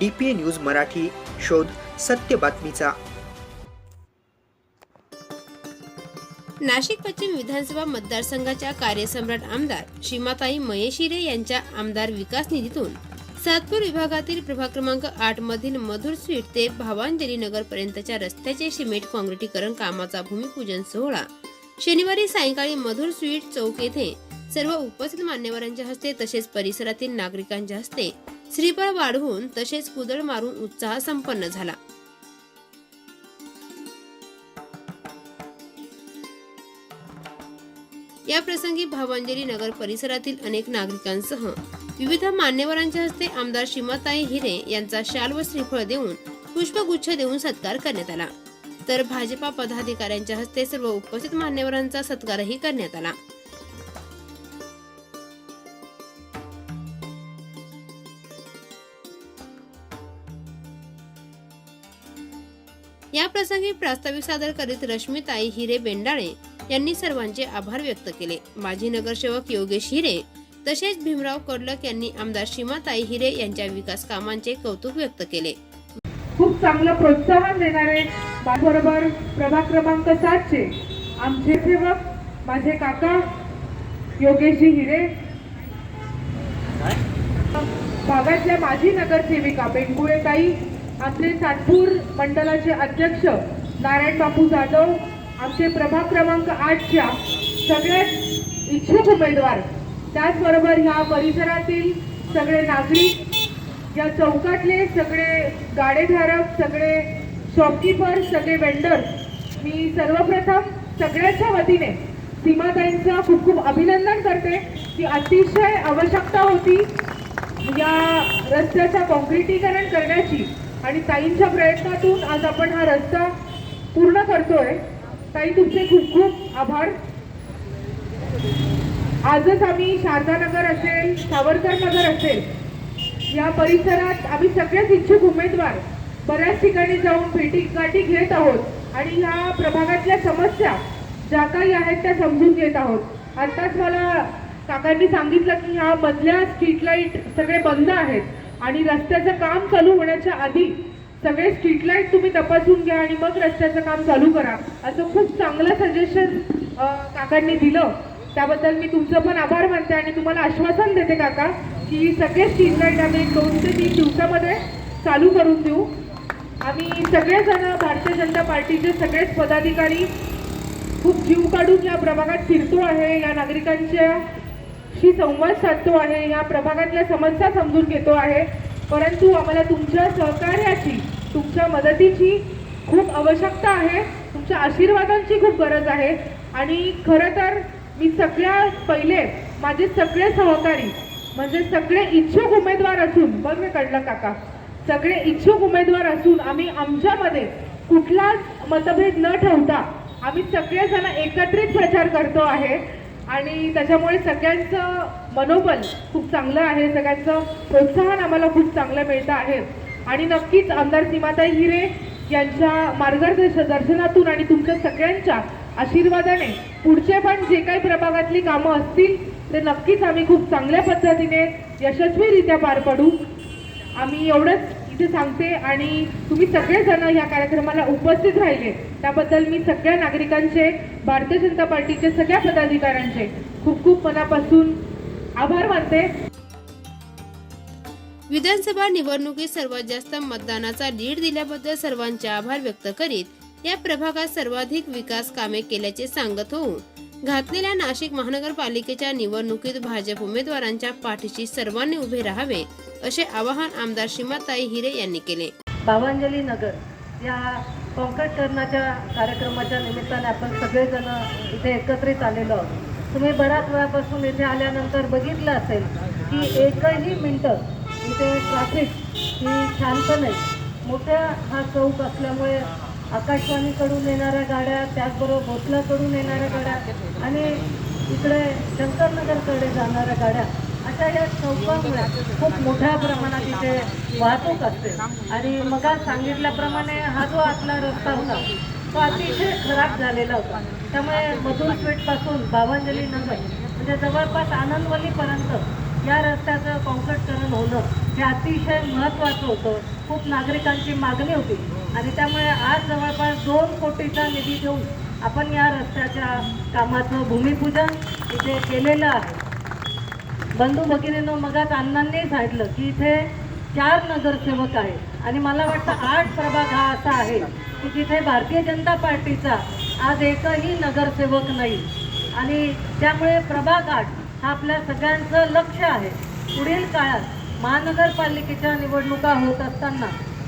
DPA news Marathi शोध सत्य बातमीचा. नाशिक पश्चिम विधानसभा मतदारसंघाच्या कार्यसम्राट आमदार श्रीमाताई मयेशिरे यांच्या आमदार विकास निधीतून सातपूर विभागातील प्रभाग क्रमांक आठ मधील मधुर स्वीट ते भावांजली नगर पर्यंतच्या रस्त्याचे सिमेंट काँक्रिटीकरण कामाचा भूमिपूजन सोहळा. शनिवारी सायंकाळी मधुर स्वीट चौक येथे सर्व उपस्थित मान्यवरांच्या हस्ते तसेच परिसरातील नागरिकांच्या हस्ते श्रीफळ वाढवून तसेच कुदळ मारून उत्साह संपन्न झाला. या प्रसंगी भावांजली नगर परिसरातील अनेक नागरिकांसह विविध मान्यवरांच्या हस्ते आमदार श्रीमताई हिरे यांचा शाल व श्रीफळ देऊन पुष्पगुच्छ देऊन सत्कार करण्यात आला. तर भाजपा पदाधिकाऱ्यांच्या हस्ते सर्व उपस्थित मान्यवरांचा सत्कारही करण्यात आला. या प्रसंगी प्रास्ताविक सादर करीत रश्मीताई हिरे बेंडाळे यांनी सर्वांचे आभार व्यक्त केले. माजी नगरसेवक योगेश हिरे तसेच भीमराव कडलक यांनी आमदार सीमाताई हिरे यांच्या विकास कामांचे कौतुक व्यक्त केले. खूप चांगलं प्रोत्साहन देणारे बरोबर प्रभाग क्रमांक सातचे आमचे सेवक माझे काका योगेशजी हिरे. भागातल्या माजी नगरसेविका बेंगुळे ताई आमचे सातपूर मंडळाचे अध्यक्ष नारायण बापू जाधव आमचे प्रभाग क्रमांक आठच्या सगळ्यात इच्छुक उमेदवार. त्याचबरोबर ह्या परिसरातील सगळे नागरिक या चौकातले सगळे गाडेधारक सगळे शॉपकीपर सगळे वेंडर मी सर्वप्रथम सगळ्यांच्या वतीने सीमाताईंचं खूप खूप अभिनंदन करते. की अतिशय आवश्यकता होती या रस्त्याचं कॉन्क्रिटीकरण करण्याची. आणि ताईंच्या प्रयत्नातून आज आपण हा रस्ता पूर्ण करतोय. ताई तुमचे खूप खूप आभार. आजच आम्ही शारदानगर असेल सावरकर नगर असेल या परिसरात आम्ही सगळेच इच्छुक उमेदवार बऱ्याच ठिकाणी जाऊन भेटी गाठी घेत आहोत आणि ह्या प्रभागातल्या समस्या ज्या काही आहेत त्या समजून घेत आहोत. आत्ताच मला काकांनी सांगितलं की ह्या मधल्या स्ट्रीट लाइट सगळे बंद आहेत. आणि रस्त्याचं काम चालू होण्याच्या आधी सगळे स्ट्रीट लाइट तुम्ही तपासून घ्या आणि मग रस्त्याचं काम चालू करा. असं खूप चांगलं सजेशन काकांनी दिलं. त्याबद्दल मी तुमचं पण आभार मानते आणि तुम्हाला आश्वासन देते काका की सगळे स्ट्रीट लाइट आम्ही एक दोन ते तीन दिवसामध्ये चालू करून देऊ. आम्ही सगळेजण भारतीय जनता पार्टीचे सगळेच पदाधिकारी खूप जीव काढून या प्रभागात फिरतो आहे. या नागरिकांच्या शी संवाद साधतो आहे या प्रभागातल्या समस्या समजून घेतो आहे. परंतु आम्हाला तुमच्या सहकार्याची तुमच्या मदतीची खूप आवश्यकता आहे. तुमच्या आशीर्वादांची खूप गरज आहे. आणि खरं तर मी सगळ्या पहिले माझे सगळे सहकारी म्हणजे सगळे इच्छुक उमेदवार असून बघ मी कळलं काका सगळे इच्छुक उमेदवार असून आम्ही आमच्यामध्ये कुठलाच मतभेद न ठेवता आम्ही सगळेजण एकत्रित प्रचार करतो आहे. आणि त्याच्यामुळे सगळ्यांचं मनोबल खूप चांगलं आहे सगळ्यांचं प्रोत्साहन आम्हाला खूप चांगलं मिळतं आहे. आणि नक्कीच आमदार सीमाताई हिरे यांच्या मार्गदर्श दर्शनातून आणि तुमच्या सगळ्यांच्या आशीर्वादाने पुढचे पण जे काही प्रभागातली कामं असतील ते नक्कीच आम्ही खूप चांगल्या पद्धतीने यशस्वीरित्या पार पडू. आम्ही एवढंच इथे सांगते आणि तुम्ही सगळेजण या कार्यक्रमाला उपस्थित राहिले. त्याबद्दल मी सगळ्या नागरिकांचे भारतीय जनता पार्टीचे सगळ्या पदाधिकाऱ्यांचे खूप खूप मनापासून आभार मानते. विधानसभा निवडणुकीत सर्वात जास्त मतदानाचा लीड दिल्याबद्दल सर्वांचे आभार व्यक्त करीत या प्रभागात सर्वाधिक विकास कामे केल्याचे सांगत होऊ घातलेल्या नाशिक महानगरपालिकेच्या निवडणुकीत भाजप उमेदवारांच्या पाठीशी सर्वांनी उभे राहावे असे आवाहन आमदार श्रीमाताई हिरे यांनी केले. भावांजली नगर या कॉन्क्रीटकरणाच्या कार्यक्रमाच्या निमित्ताने आपण सगळेजण इथे एकत्रित आलेलो आहोत. तुम्ही बऱ्याच वेळापासून इथे आल्यानंतर बघितलं असेल की एकही मिनटं इथे ट्रॅफिक ही शांत नाही. मोठा हा चौक असल्यामुळे आकाशवाणीकडून येणाऱ्या गाड्या त्याचबरोबर भोसलाकडून येणाऱ्या गाड्या आणि इकडे शंकरनगरकडे जाणाऱ्या गाड्या अशा या चौकामुळे खूप मोठ्या प्रमाणात इथे वाहतूक असते. आणि मग सांगितल्याप्रमाणे हा जो आतला रस्ता होता तो अतिशय खराब झालेला होता. त्यामुळे मधुर स्वीटपासून भावांजली नगर म्हणजे जवळपास आनंदवलीपर्यंत या रस्त्याचं कॉन्क्रीटकरण होणं हे अतिशय महत्त्वाचं होतं. खूप नागरिकांची मागणी होती. आणि त्यामुळे आज जवळपास दोन कोटीचा निधी घेऊन आपण या रस्त्याच्या कामाचं भूमिपूजन इथे केलेलं आहे. बंधू भगिनीनं मगाच अण्णांनी सांगितलं की इथे चार नगरसेवक आहेत. आणि मला वाटतं आठ प्रभाग हा असा आहे की जिथे भारतीय जनता पार्टीचा आज एकही नगरसेवक नाही. आणि त्यामुळे प्रभाग आठ हा आपल्या सगळ्यांचं लक्ष आहे. पुढील काळात महानगरपालिकेच्या निवडणुका होत असताना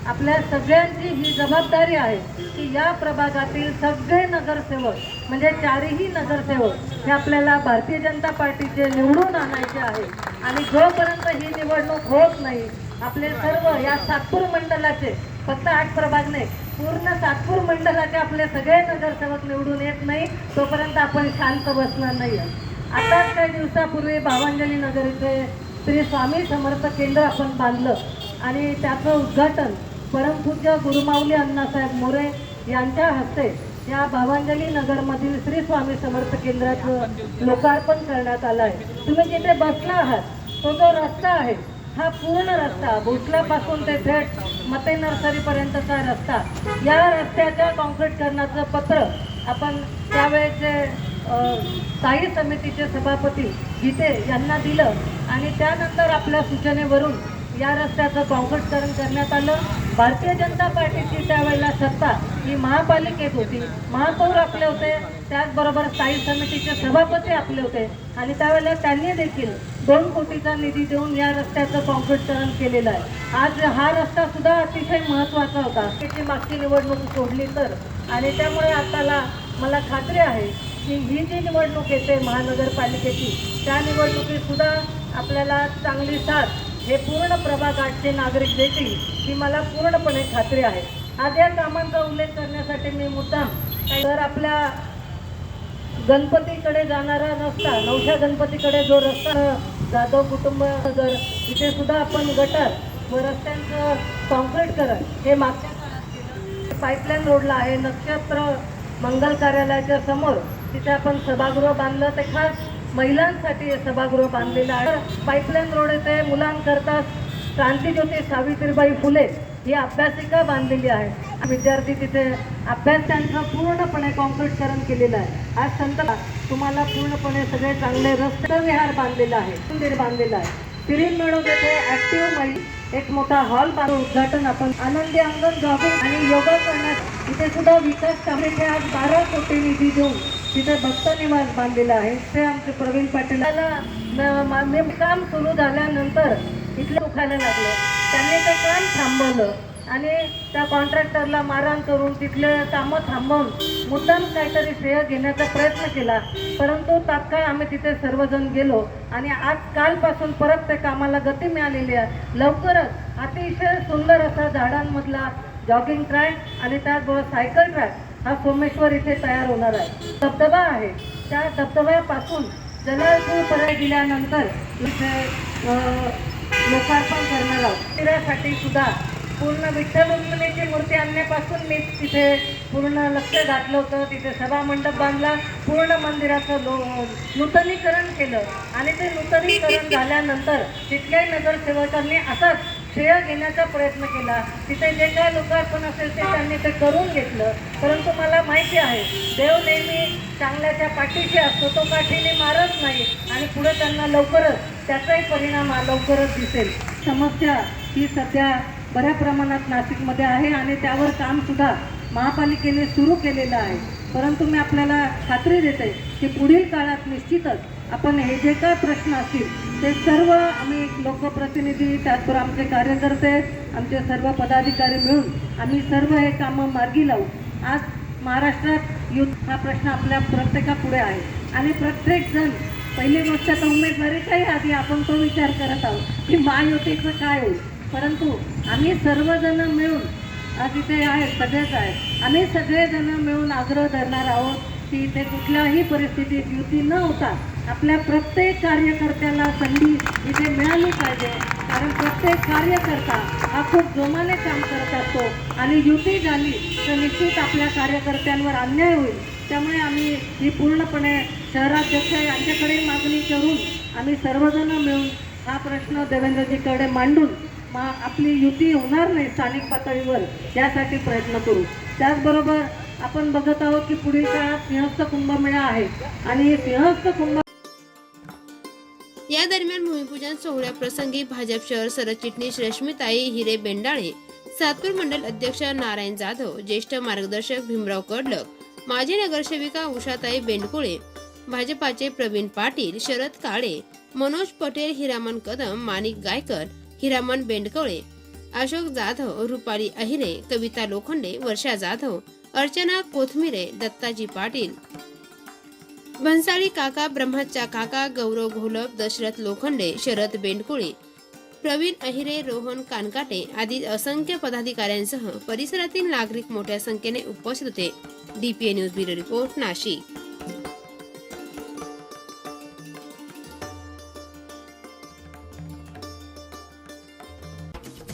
आपल्या सगळ्यांची ही जबाबदारी आहे की या प्रभागातील सगळे नगरसेवक म्हणजे चारही नगरसेवक हे आपल्याला भारतीय जनता पार्टीचे निवडून आणायचे आहे. आणि जोपर्यंत ही निवडणूक होत नाही आपले सर्व या सातपूर मंडलाचे फक्त आठ प्रभाग नाही पूर्ण सातपूर मंडलाचे आपले सगळे नगरसेवक निवडून येत नाही तोपर्यंत आपण शांत बसणार नाही. आताच काही दिवसापूर्वी भावांजली नगर इथे श्री स्वामी समर्थ केंद्र आपण बांधलं आणि त्याचं उद्घाटन परमपूज्य गुरुमाऊली अण्णासाहेब मोरे यांच्या हस्ते या भावांजली नगरमधील श्री स्वामी समर्थ केंद्राचं लोकार्पण करण्यात आलं आहे तुम्ही जिथे बसला आहात तो जो रस्ता आहे हा पूर्ण रस्ता भोसल्यापासून ते थेट मते नर्सरीपर्यंतचा रस्ता या रस्त्याच्या काँक्रीटकरणाचं पत्र आपण त्यावेळेचे स्थायी समितीचे सभापती गीते यांना दिलं आणि त्यानंतर आपल्या सूचनेवरून या रस्त्याचं कॉन्क्रीटकरण करण्यात आलं. भारतीय जनता पार्टीची त्यावेळेला सत्ता ही महापालिकेत होती. महापौर आपले होते त्याचबरोबर स्थायी समितीचे सभापती आपले होते. आणि त्यावेळेला त्यांनी देखील दोन कोटीचा निधी देऊन या रस्त्याचं कॉन्क्रीटकरण केलेलं आहे. आज हा रस्ता सुद्धा अतिशय महत्त्वाचा होता. त्याची मागची निवडणूक सोडली तर. आणि त्यामुळे आताला मला खात्री आहे की ही जी निवडणूक येते महानगरपालिकेची त्या निवडणुकीत सुद्धा आपल्याला चांगली साथ हे पूर्ण प्रभाग आठचे नागरिक देतील ही मला पूर्णपणे खात्री आहे. आज या कामांचा उल्लेख करण्यासाठी मी मुद्दाम तर आपल्या गणपतीकडे जाणारा रस्ता नवशा गणपतीकडे जो रस्ता जाधव कुटुंब नगर इथे सुद्धा आपण गटर व रस्त्यांचं कॉन्क्रीटकरण हे मागच्या काळात केलं पाईपलाईन रोडला आहे नक्षत्र मंगल कार्यालयाच्या समोर तिथे आपण सभागृह बांधलं ते खास महिलांसाठी सभागृह बांधलेलं आहे. पाईपलाईन रोड येथे मुलांकरता क्रांतीज्योती सावित्रीबाई फुले ही अभ्यासिका बांधलेली आहे. विद्यार्थी तिथे अभ्यास त्यांचं पूर्णपणे कॉन्क्रीटकरण केलेलं आहे. आज संत तुम्हाला पूर्णपणे सगळे चांगले रस्ते विहार बांधलेला आहे मंदिर बांधलेलं आहे. मिळून येथे ऍक्टिव्ह महिला एक मोठा हॉल बांधून उद्घाटन आपण आनंदी अंगण जॉगिंग आणि योगा करण्यात इथे सुद्धा विकास कामेचे आज बारा कोटी निधी देऊन तिथे भक्त निवास बांधलेला आहे. ते आमचे प्रवीण पाटील काम सुरू झाल्यानंतर इथलं दुखायला लागलं. त्यांनी ते काम थांबवलं. आणि त्या कॉन्ट्रॅक्टरला मारहाण करून तिथले कामं थांबवून मुद्दाम काहीतरी श्रेय घेण्याचा प्रयत्न केला. परंतु तात्काळ आम्ही तिथे सर्वजण गेलो आणि आज कालपासून परत ते कामाला गती मिळालेली आहे. लवकरच अतिशय सुंदर असा झाडांमधला जॉगिंग ट्रॅक आणि त्याचबरोबर सायकल ट्रॅक हा सोमेश्वर इथे तयार होणार आहे. धबधबा आहे. त्या धबधब्यापासून जलाशयपर्यंत गेल्यानंतर इथे लोकार्पण करणार आहोत. फिरायसाठी सुद्धा पूर्ण विठ्ठल रुक्मिणीची मूर्ती आणण्यापासून मी तिथे पूर्ण लक्ष घातलं होतं. तिथे सभा मंडप बांधला पूर्ण मंदिराचं लो नूतनीकरण केलं. आणि ते नूतनीकरण झाल्यानंतर तिथल्याही नगरसेवकांनी असाच श्रेय घेण्याचा प्रयत्न केला. तिथे जे काय लोकार्पण असेल ते त्यांनी ते करून घेतलं. परंतु मला माहिती आहे देव नेहमी चांगल्याच्या पाठीशी असतो तो पाठीने मारत नाही आणि पुढे त्यांना लवकरच त्याचाही परिणाम लवकरच दिसेल. समस्या ही सध्या बऱ्या प्रमाणात नाशिकमध्ये आहे आणि त्यावर कामसुद्धा महापालिकेने सुरू केलेलं आहे. परंतु मी आपल्याला खात्री देते की पुढील काळात निश्चितच आपण हे जे काय प्रश्न असतील ते सर्व आम्ही लोकप्रतिनिधी त्याचबरोबर आमचे कार्यकर्ते आमचे सर्व पदाधिकारी मिळून आम्ही सर्व हे कामं मार्गी लावू. आज महाराष्ट्रात युद्ध हा प्रश्न आपल्या प्रत्येकापुढे आहे. आणि प्रत्येकजण पहिली गोष्ट तर उमेदवारीच्याही आधी आपण तो विचार करत आहोत की महायुतीचं काय होईल? परंतु आम्ही सर्वजण मिळून आज इथे आहेत सगळेच आहेत. आम्ही सगळेजण मिळून आग्रह धरणार आहोत की इथे कुठल्याही परिस्थितीत युती न होता आपल्या प्रत्येक कार्यकर्त्याला संधी इथे मिळाली पाहिजे. कारण प्रत्येक कार्यकर्ता हा खूप जोमाने काम करत असतो आणि युती झाली तर निश्चित आपल्या कार्यकर्त्यांवर अन्याय होईल. त्यामुळे आम्ही ही पूर्णपणे शहराध्यक्ष यांच्याकडे मागणी करून आम्ही सर्वजण मिळून हा प्रश्न देवेंद्रजीकडे मांडून मग आपली युती होणार नाही स्थानिक पातळीवर यासाठी प्रयत्न करू. त्याचबरोबर आपण बघत आहोत की पुढील काळात सिंहस्थ कुंभमेळा आहे आणि सिंहस्थ कुंभ या दरम्यान भूमिपूजन सोहळ्या प्रसंगी भाजप शहर सरचिटणीस रश्मीताई हिरे बेंडाळे सातपूर मंडल अध्यक्ष नारायण जाधव ज्येष्ठ मार्गदर्शक भीमराव कडलक माजी नगरसेविका उषाताई बेंडकुळे भाजपाचे प्रवीण पाटील शरद काळे मनोज पटेल हिरामन कदम माणिक गायकर हिरामन बेंडकवळे अशोक जाधव रुपाली अहिरे कविता लोखंडे वर्षा जाधव अर्चना कोथमिरे दत्ताजी पाटील भन्साळी काका ब्रह्मच्या काका गौरव घोलप दशरथ लोखंडे शरद बेंडकुळे प्रवीण अहिरे रोहन कानकाटे आदी असंख्य पदाधिकाऱ्यांसह परिसरातील नागरिक मोठ्या संख्येने उपस्थित होते. DPA news bureau report Nashik.